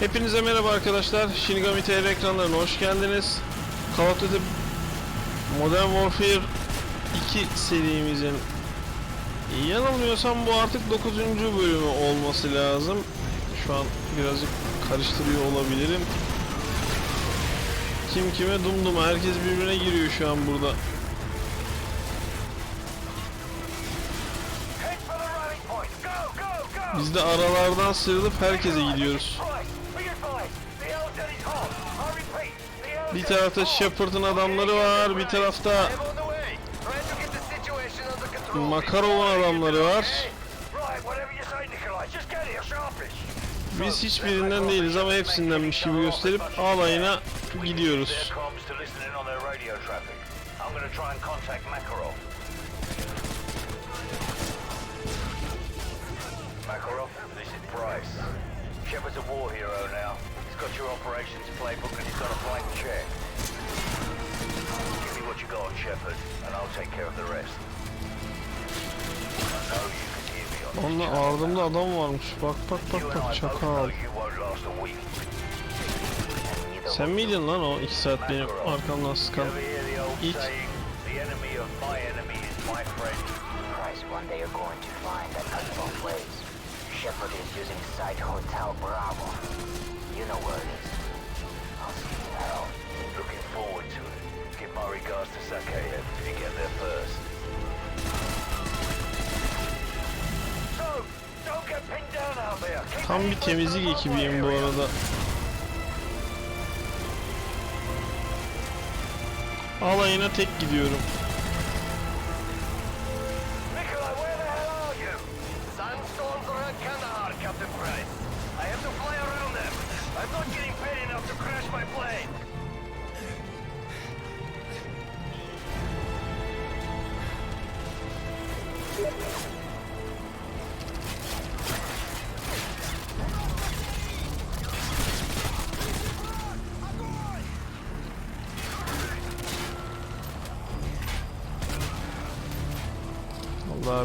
Hepinize merhaba arkadaşlar. Shinigami TR ekranlarına hoş geldiniz. Call of Duty Modern Warfare 2 serimizin yanılmıyorsam bu artık 9. bölümü olması lazım. Şu an birazcık karıştırıyor olabilirim. Kim kime dumdum herkes birbirine giriyor şu an burada. Biz de aralardan sıyrılıp herkese gidiyoruz. Bir tarafta Shepard'ın adamları var, bir tarafta. Makarov'un adamları var. Biz hiçbirinden değiliz ama hepsindenmiş gibi gösterip alayına gidiyoruz. Makarov, this is Price. Shepard's a war hero now. He's got your operations playbook and he's got a blank check. Give me what you got on Shepard, and I'll take care of the rest. I know you can hear me on Onunla ardımda adam varmış. Bak bak bak bak çakal. Sen miydin lan o iki saat benim arkamdan sıkan? One going to find that cuts both ways. Shepard is using Site Hotel Bravo. You know where it is. I'll see you out. Looking forward to it. Give my regards to Sakeyev if you get there first. So, don't get pinned down out there. Keep Tam bir temizlik ekibiyim bu arada. Alayına tek gidiyorum.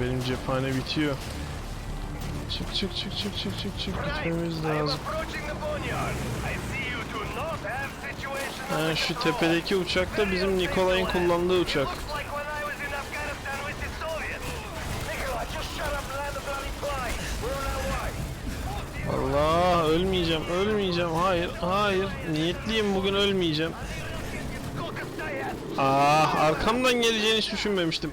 Benim cephane bitiyor. Çık çık çık çık çık çık çık gitmemiz lazım. Yani şu tepedeki uçak da bizim Nikolay'ın kullandığı uçak. Allah ölmeyeceğim ölmeyeceğim hayır hayır niyetliyim bugün ölmeyeceğim. Ah arkamdan geleceğini hiç düşünmemiştim.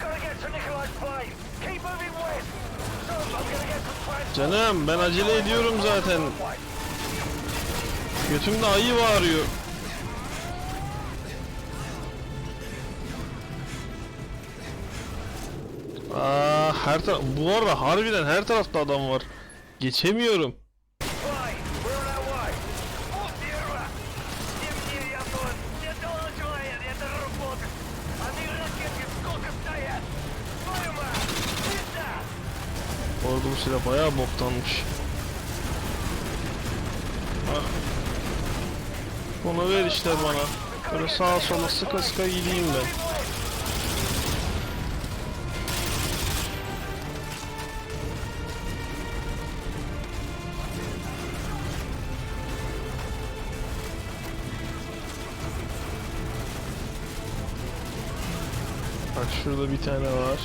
Gonna get some transport. Canım ben acele ediyorum zaten. Götümde ayı bağırıyor. Aa her taraf bu arada harbiden her tarafta adam var. Geçemiyorum. Silah bayağı boktanmış. Ah. Bunu ver işte bana. Böyle sağa sola sıka sıka gideyim ben. Bak şurada bir tane var.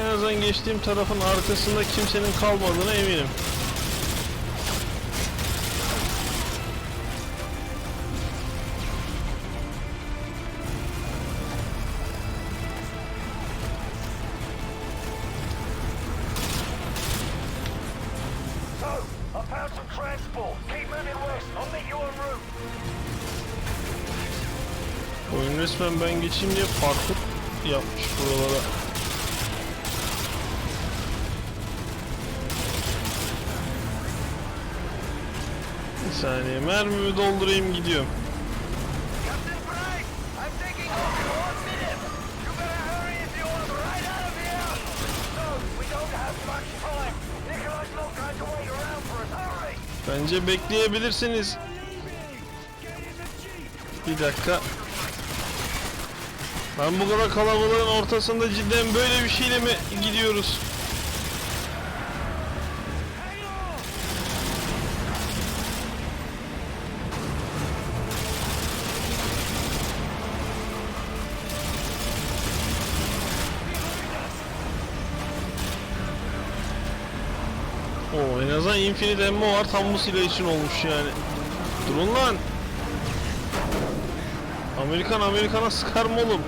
En azından geçtiğim tarafın arkasında kimsenin kalmadığına eminim. Oyun resmen ben geçeyim diye parkur yapmış buralara. Around for us. Hurry! Bence bekleyebilirsiniz. Bir dakika. Ben bu kadar kalabalığın ortasında cidden böyle bir şeyle mi gidiyoruz? Azından Infinite Ammo var tam bu silah için olmuş yani. Durun lan. Amerikan Amerikan'a sıkar mı oğlum?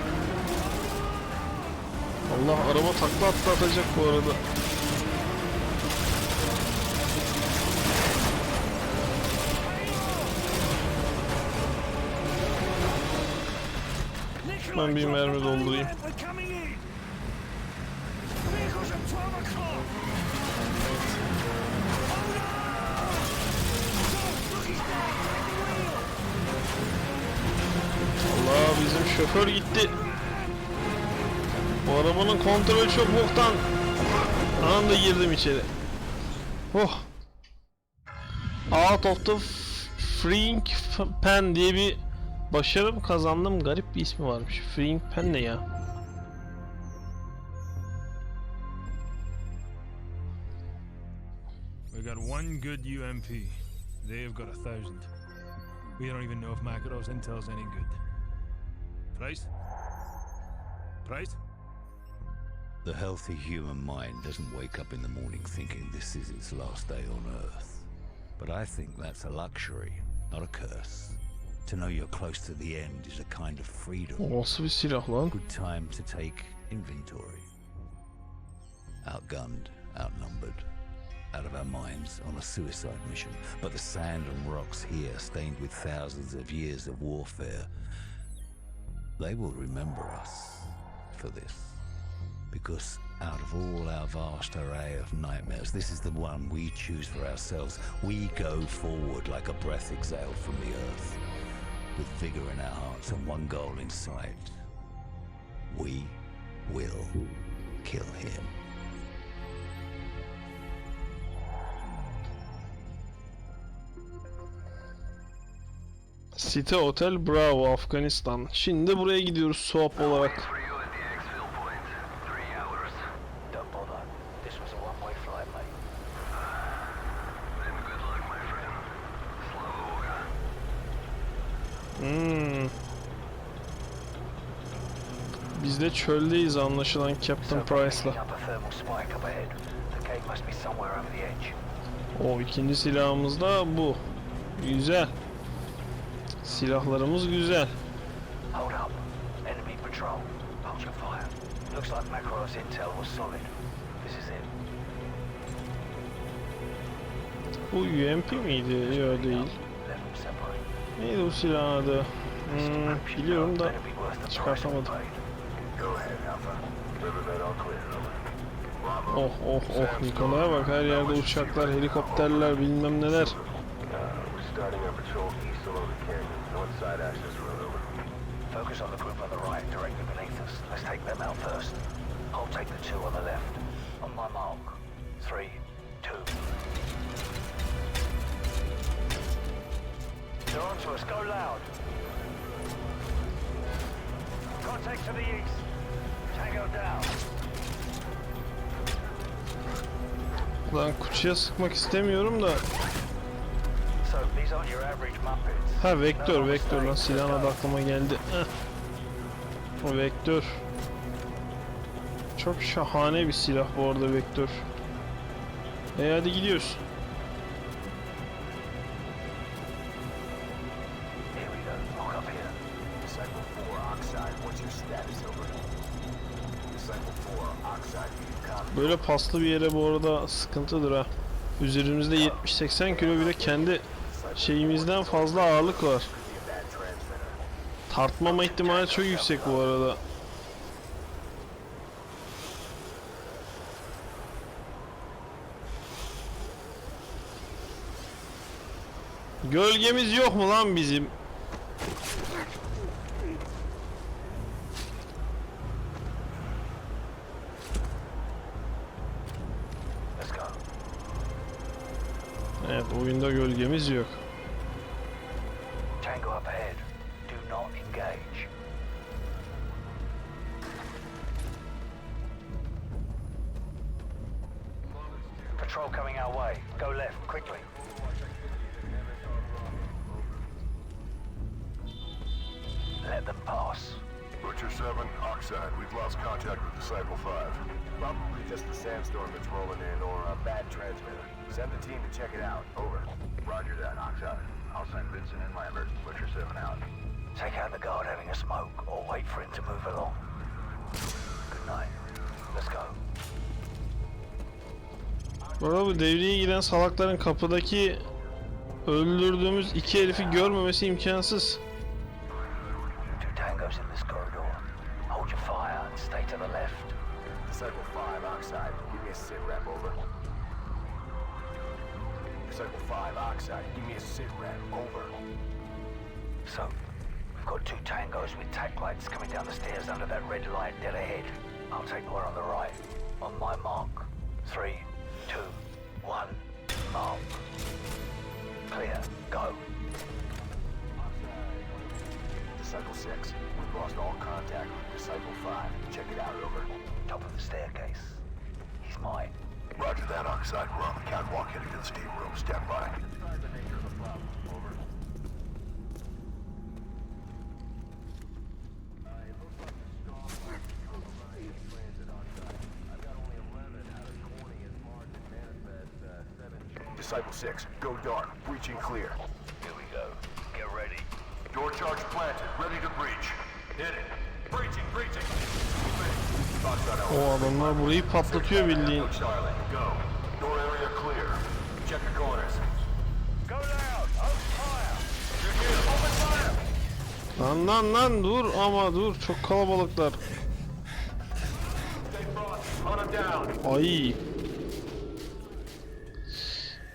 Allah araba takla atla atacak bu arada. Ben bir mermi doldurayım. Allah bizim şoför gitti. Bu arabanın kontrolü çok boktan. Anında girdim içeri. Oh. Out of the Freeing Pen diye bir başarım kazandım. Garip bir ismi varmış. Freeing Pen ne ya? We got one good UMP. They've got a thousand. We don't even know if Makarov's intel's any good. Price? Price? The healthy human mind doesn't wake up in the morning thinking this is its last day on Earth. But I think that's a luxury, not a curse. To know you're close to the end is a kind of freedom. O nasıl bir silah lan? Good time to take inventory. Outgunned, outnumbered, out of our minds on a suicide mission. But the sand and rocks here, stained with thousands of years of warfare, they will remember us for this. Because out of all our vast array of nightmares, this is the one we choose for ourselves. We go forward like a breath exhaled from the earth, with vigor in our hearts and one goal in sight. We will kill him. City Hotel Bravo Afganistan. Şimdi buraya gidiyoruz swap olarak. Hmm. Biz de çöldeyiz anlaşılan Captain Price'la. O ikinci silahımız da bu. Güzel. Silahlarımız güzel. Hold up. Enemy patrol. Hold your fire. Looks like Makarov's intel was solid. This is it. Bu UMP miydi? Yok değil. Neydi bu silahın adı? Hmm, biliyorum da çıkartamadım. Oh oh oh Nikola'ya bak her yerde uçaklar, helikopterler bilmem neler. Side Ashes Road. Focus on the group on the right, directly beneath us. Let's take them out first. I'll take the two on the left. On my mark. Three, two. They're on to us. Go loud. Contact to the east. Tango down. Lan kutuya sıkmak istemiyorum da. Ha vektör vektör lan mistakes, silahın let's adı go. aklıma geldi. Heh. O vektör. Çok şahane bir silah bu arada vektör. E hadi gidiyoruz. Here we go. Lock up here. Disciple 4, Oxide. What's your status over? Disciple 4, Oxide. You copy? Böyle paslı bir yere bu arada sıkıntıdır ha. Üzerimizde 70-80 kilo bile kendi şeyimizden fazla ağırlık var. Tartmama ihtimali çok yüksek bu arada. Gölgemiz yok mu lan bizim? Evet oyunda gölgemiz yok. Rolling in or a bad transmitter. Send the team to check it out. Over. Roger that, Oxide. I'll send Vincent and Lambert. Butcher 7 out. Take out the guard having a smoke, or wait for him to move along. Good night. Let's go. Bu arada bu devreye giren salakların kapıdaki öldürdüğümüz iki herifi görmemesi imkansız. 5, Oxide. Give me a sit rep, over. So, we've got two tangos with tack lights coming down the stairs under that red light dead ahead. I'll take the one on the right. On my mark. Three, two, one, mark. Clear. Go. Disciple 6. We've lost all contact with Disciple 5. Check it out, over. Top of the staircase. He's mine. Roger that, Oxide. We're on the catwalk heading to the steam room. Stand by. Disciple 6. Go dark. Breaching clear. Here we go. Get ready. Door charge planted. Ready to breach. Hit it. Breaching, breaching. O adamlar burayı patlatıyor bildiğin. Lan lan lan dur ama dur çok kalabalıklar. Ay.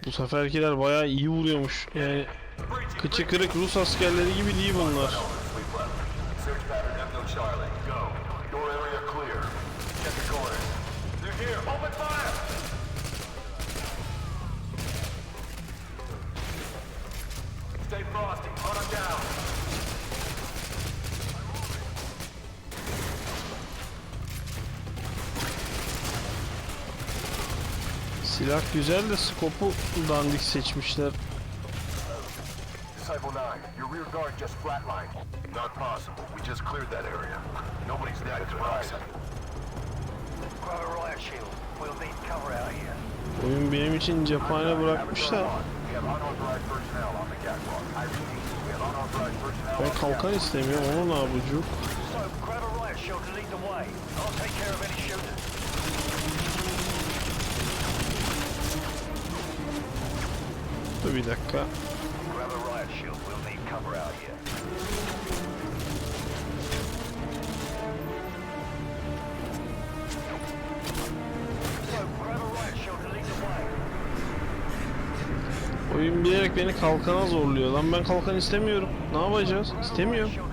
Bu seferkiler bayağı iyi vuruyormuş. Yani kıçı kırık Rus askerleri gibi değil bunlar. Silah güzel de skopu dandik seçmişler. Disciple 9. Your rear guard just flatlined. Not possible. We just cleared that area. Nobody's good. Oxide. Grab a riot shield. We'll need cover out here. Oyun benim için cephane bırakmış da ben kalkan istemiyorum onu ne yapacak? The way. Oyun bilerek beni kalkana zorluyor. Lan ben kalkan istemiyorum. Ne yapacağız? İstemiyorum.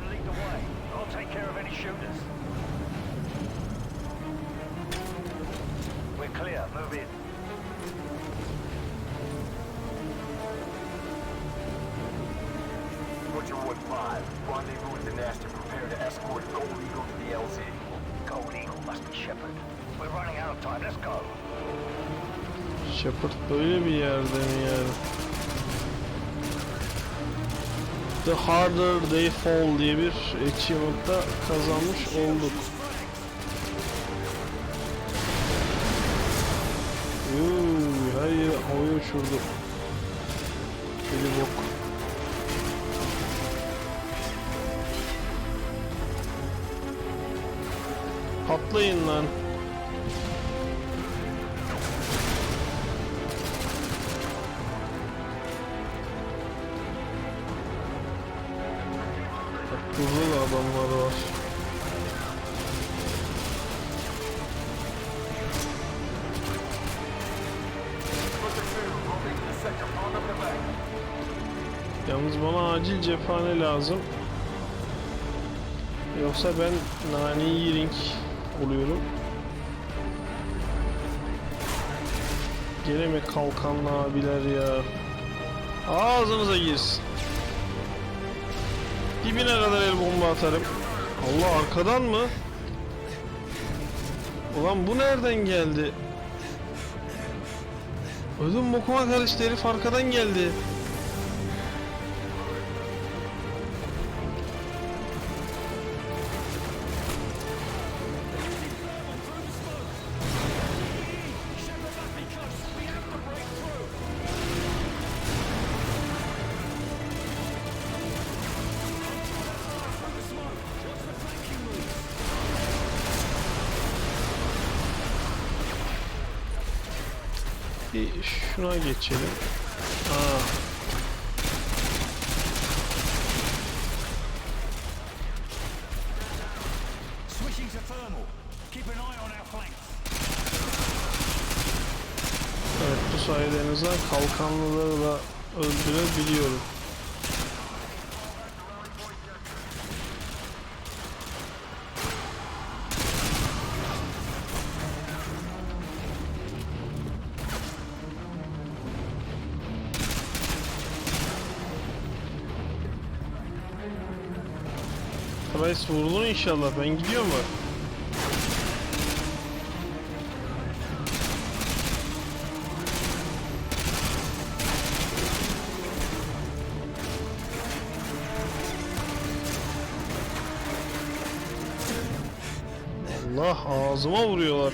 Escort Gold Eagle to the LZ. Gold Eagle must be Shepard. We're running out of time. Let's go. Shepard böyle bir yerde mi yani? The Harder They Fall diye bir achievement'ta kazanmış olduk. Uuu, yere havaya uçurdu. Deli bok. Durdular. adamlar var. Yalnız bana acil cephane lazım. Yoksa ben nane yiring oluyorum. Gene mi kalkanlı abiler ya? Ağzınıza girsin. Dibine kadar el bomba atarım. Allah arkadan mı? Ulan bu nereden geldi? Ödüm bokuma karıştı herif arkadan geldi. Şuna geçelim. Aa. Switching to thermal. Keep an eye on our flanks. Evet bu sayede en azından kalkanlıları da öldürebiliyorum. Vurulur inşallah. Ben gidiyor mu? Allah ağzıma vuruyorlar.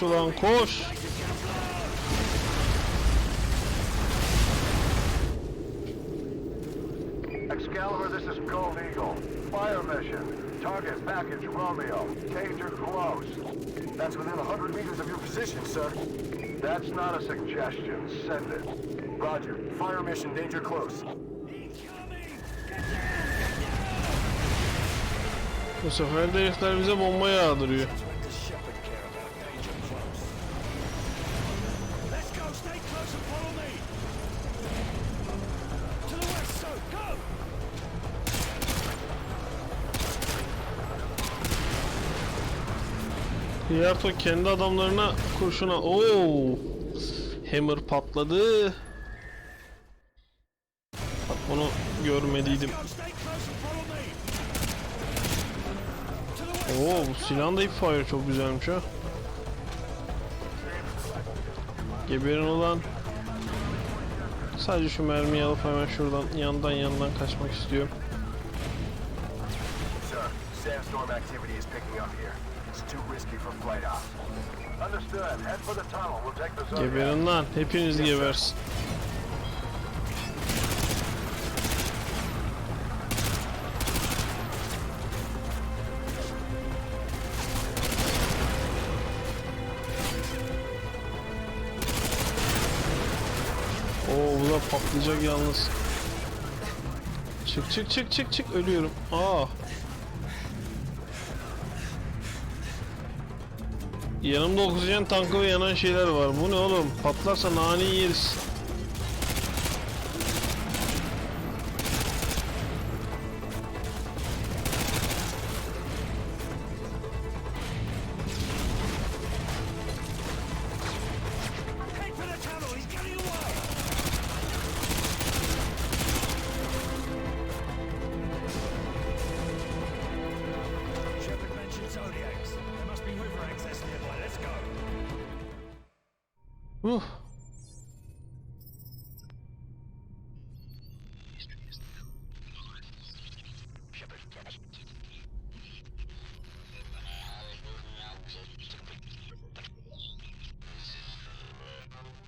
Koş ulan koş. Excalibur, this is Gold Eagle. Fire mission. Target package Romeo. Danger close. That's within 100 meters of your position, sir. That's not a suggestion. Send it. Roger. Fire mission, danger close. Bu sefer de herifler bize bomba yağdırıyor. Hiyarto kendi adamlarına kurşuna. Oo! Hammer patladı. Bak the west. Oo bu silahın da fire çok güzelmiş ha. Geberin ulan. Sadece şu mermiyi alıp hemen şuradan yandan yandan kaçmak istiyorum. Sir, sandstorm activity is picking up here. Geberin lan. Hepiniz gebersin. Oo bu da patlayacak yalnız. Çık çık çık çık çık ölüyorum. Aa. Yanımda oksijen tankı ve yanan şeyler var. Bu ne oğlum? Patlarsa nane yeriz. Uh.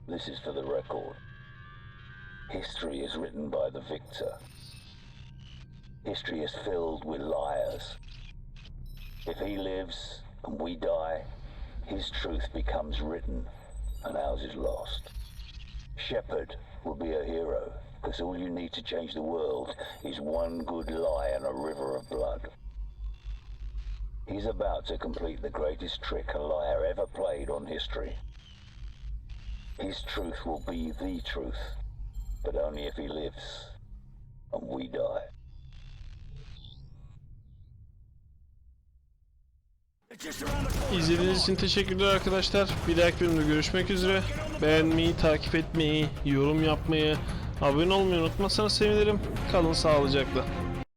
This is for the record. History is written by the victor. History is filled with liars. If he lives and we die, his truth becomes written and ours is lost. Shepard will be a hero because all you need to change the world is one good lie and a river of blood. He's about to complete the greatest trick a liar ever played on history. His truth will be the truth, but only if he lives and we die. İzlediğiniz için teşekkürler arkadaşlar. Bir dahaki bölümde görüşmek üzere. Beğenmeyi, takip etmeyi, yorum yapmayı, abone olmayı unutmazsanız sevinirim. Kalın sağlıcakla.